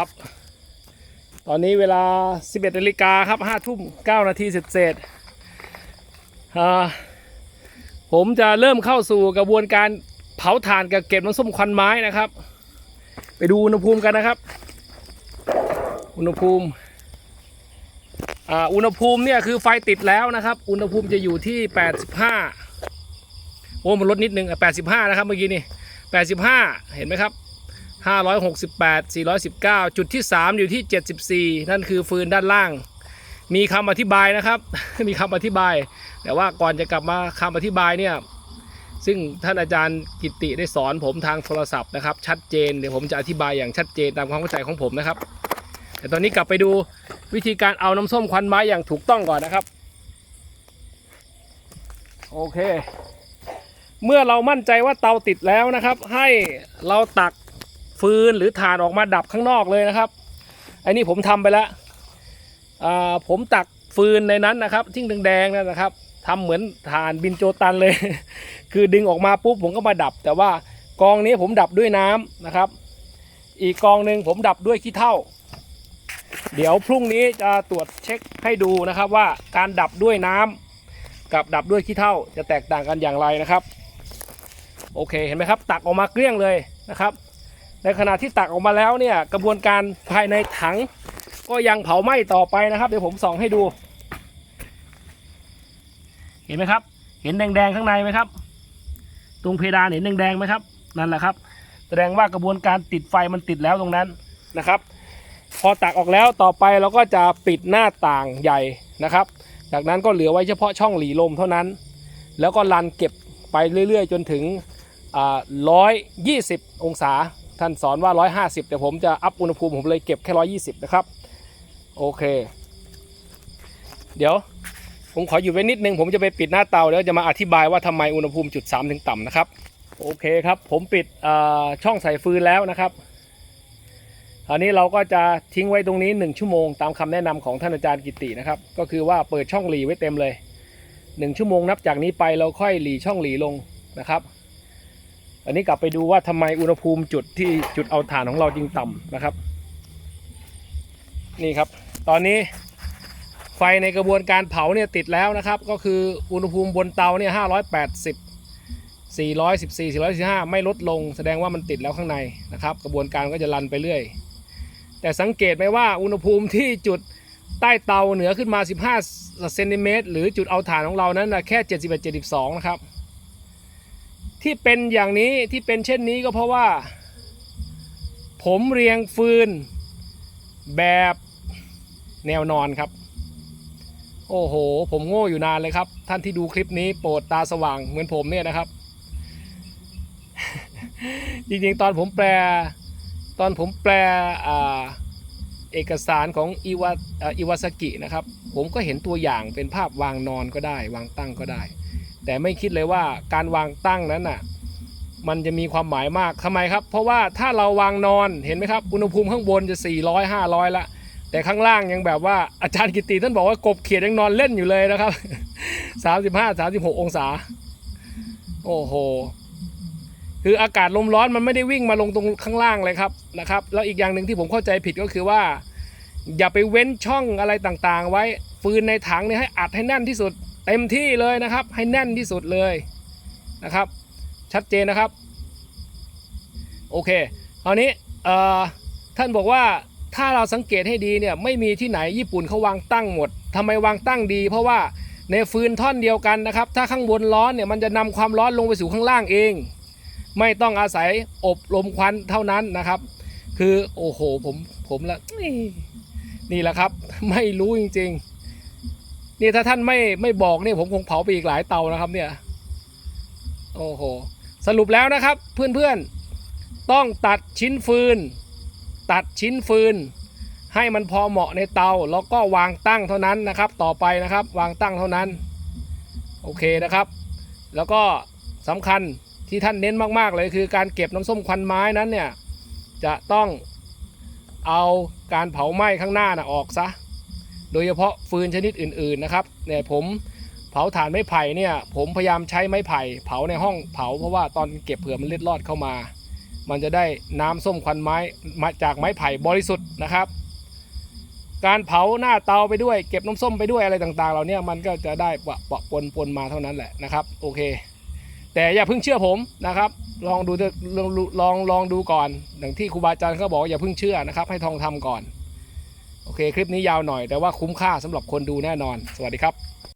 ครับ ตอนนี้เวลา 11นาฬิกาครับ5ทุ่ม9นาทีเสร็จเสร็จผมจะเริ่มเข้าสู่กระบวนการเผาถ่านกับเก็บน้ำส้มควันไม้นะครับ ไปดูอุณหภูมิกันนะครับ อุณหภูมิอ่าอุณหภูมิเนี่ยคือไฟติดแล้วนะครับ อุณหภูมิจะอยู่ที่ 85โอ้มันลดนิดนึง85 นะครับเมื่อกี้นี่85 เห็นไหมครับ 568 419 จุดที่ 3 อยู่ที่ 74 นั่นคือฟืนด้านล่าง มีคำอธิบายนะครับ มีคำอธิบาย แต่ว่าก่อนจะกลับมาคำอธิบายเนี่ย ซึ่งท่านอาจารย์กิติได้สอนผมทางโทรศัพท์นะครับ ชัดเจน เดี๋ยวผมจะอธิบายอย่างชัดเจนตามความเข้าใจของผมนะครับ แต่ตอนนี้กลับไปดูวิธีการเอาน้ำส้มควันไม้อย่างถูกต้องก่อนนะครับ โอเค เมื่อเรามั่นใจว่าเตาติดแล้วนะครับ ให้เราตัก ฟืนหรือถ่านออกมาดับข้างนอกเลยนะครับอันนี้ผมทำไปแล้วผมตักฟืนในนั้นนะครับที่แดงๆนั่นนะครับทำเหมือนถ่านบินโจตันเลย คือดึงออกมาปุ๊บผมก็มาดับ แต่ว่ากองนี้ผมดับด้วยน้ำนะครับ อีกกองหนึ่งผมดับด้วยขี้เถ้าเดี๋ยวพรุ่งนี้จะตรวจเช็คให้ดูนะครับว่าการดับด้วยน้ำกับดับด้วยขี้เถ้าจะแตกต่างกันอย่างไรนะครับ โอเคเห็นไหมครับ ตักออกมาเกลี้ยงเลยนะครับ ในขณะที่ตักออกมาแล้วเนี่ยกระบวนการภายในถัง ก็ยังเผาไหม้ต่อไปนะครับ เดี๋ยวผมส่องให้ดู เห็นไหมครับ เห็นแดงๆข้างในไหมครับ ตรงเพดานเห็นแดงๆไหมครับ นั่นแหละครับ แสดงว่ากระบวนการติดไฟมันติดแล้วตรงนั้นนะครับ พอตักออกแล้วต่อไปเราก็จะปิดหน้าต่างใหญ่นะครับ จากนั้นก็เหลือไว้เฉพาะช่องหลีลมเท่านั้น แล้วก็รันเก็บไปเรื่อยๆ จนถึงร้อยยี่สิบองศา ท่านสอนว่า 150 แต่ผมจะอัพอุณหภูมิผมเลยเก็บแค่ 120 นะครับ โอเค เดี๋ยวผมขออยู่ไว้นิดนึง ผมจะไปปิดหน้าเตาแล้วจะมาอธิบายว่าทำไมอุณหภูมิจุด3ถึงต่ำนะครับ โอเคครับ ผมปิดช่องใส่ฟืนแล้วนะครับอันนี้เราก็จะทิ้งไว้ตรงนี้ 1 ชั่วโมงตามคำแนะนำของท่านอาจารย์กิตินะครับ ก็คือว่าเปิดช่องหลีไว้เต็มเลย 1 ชั่วโมงนับจากนี้ไปเราค่อยหลีช่องหลีลงนะครับ อันนี้กลับไปดูว่าทำไมอุณหภูมิจุดที่จุดเอาถ่านของเราจึงต่ำนะครับ นี่ครับ ตอนนี้ไฟในกระบวนการเผาเนี่ยติดแล้วนะครับ ก็คืออุณหภูมิบนเตาเนี่ย580 414 415ไม่ลดลง แสดงว่ามันติดแล้วข้างในนะครับ กระบวนการก็จะรันไปเรื่อย แต่สังเกตไหมว่าอุณหภูมิที่จุดใต้เตาเหนือขึ้นมา 15เซนติเมตรหรือจุดเอาถ่านของเรานั้นนะแค่ 71 72 นะครับ ที่เป็นอย่างนี้ที่เป็นเช่นนี้ก็เพราะว่า ผมเรียงฟืนแบบแนวนอนครับ โอ้โห ผมโง่อยู่นานเลยครับ ท่านที่ดูคลิปนี้โปรดตาสว่างเหมือนผมเนี่ยนะครับ จริงๆ ตอนผมแปล ตอนผมแปลอเอกสารของอิวาอ่าอิวาสกินะครับ ผมก็เห็นตัวอย่างเป็นภาพวางนอนก็ได้ วางตั้งก็ได้ แต่ไม่คิดเลยว่าการวางตั้งนั้นน่ะมันจะมีความหมายมากทำไมครับ เพราะว่าถ้าเราวางนอนเห็นไหมครับ อุณหภูมิข้างบนจะ 400 500 ละ แต่ข้างล่างยังแบบว่าอาจารย์กิติท่านบอกว่ากบเขียดยังนอนเล่นอยู่เลยนะครับ 35 36 องศา โอ้โห คืออากาศลมร้อนมันไม่ได้วิ่งมาลงตรงข้างล่างเลยครับนะครับ แล้วอีกอย่างหนึ่งที่ผมเข้าใจผิดก็คือว่า อย่าไปเว้นช่องอะไรต่างๆ ไว้ฟืนในถังเนี่ยให้อัดให้แน่นที่สุด เต็มที่เลยนะครับ ให้แน่นที่สุดเลยนะครับ ชัดเจนนะครับ โอเคคราวนี้ท่านบอกว่าถ้าเราสังเกตให้ดีเนี่ยไม่มีที่ไหนญี่ปุ่นเขาวางตั้งหมดทำไมวางตั้งดี เพราะว่าในฟืนท่อนเดียวกันนะครับ ถ้าข้างบนร้อนเนี่ยมันจะนำความร้อนลงไปสู่ข้างล่างเอง ไม่ต้องอาศัยอบลมควันเท่านั้นนะครับ คือโอ้โหผมผมละนี่นี่แหละครับ ไม่รู้จริง ๆ นี่ถ้าท่านไม่ไม่บอกนี่ผมคงเผาไปอีกหลายเตานะครับ เนี่ย โอ้โห สรุปแล้วนะครับ เพื่อนๆ ต้องตัดชิ้นฟืน ตัดชิ้นฟืน ให้มันพอเหมาะในเตา แล้วก็วางตั้งเท่านั้นนะครับ ต่อไปนะครับ วางตั้งเท่านั้น โอเคนะครับ แล้วก็สำคัญที่ท่านเน้นมากๆเลยคือการเก็บน้ำส้มควันไม้นั้นเนี่ย จะต้องเอาการเผาไหม้ข้างหน้านะออกซะ โดยเฉพาะฟืนชนิดอื่นๆนะครับเนี่ยผมเผาถ่านไม้ไผ่เนี่ยผมพยายามใช้ไม้ไผ่ เผาในห้องเผาเพราะว่าตอนเก็บเผื่อมันเล็ดลอดเข้ามา มันจะได้น้ำส้มควันไม้มาจากไม้ไผ่บริสุทธิ์นะครับ การเผาหน้าเตาไปด้วย เก็บน้ำส้มไปด้วยอะไรต่างๆเหล่านี้มันก็จะได้ปะปนปนมาเท่านั้นแหละนะครับโอเค แต่อย่าเพิ่งเชื่อผมนะครับลองดูลองลองลองดูก่อนอย่างที่ครูบาอาจารย์เขาบอกอย่าเพิ่งเชื่อนะครับ ให้ทองทำก่อน โอเค คลิปนี้ยาวหน่อย แต่ว่าคุ้มค่าสำหรับคนดูแน่นอน สวัสดีครับ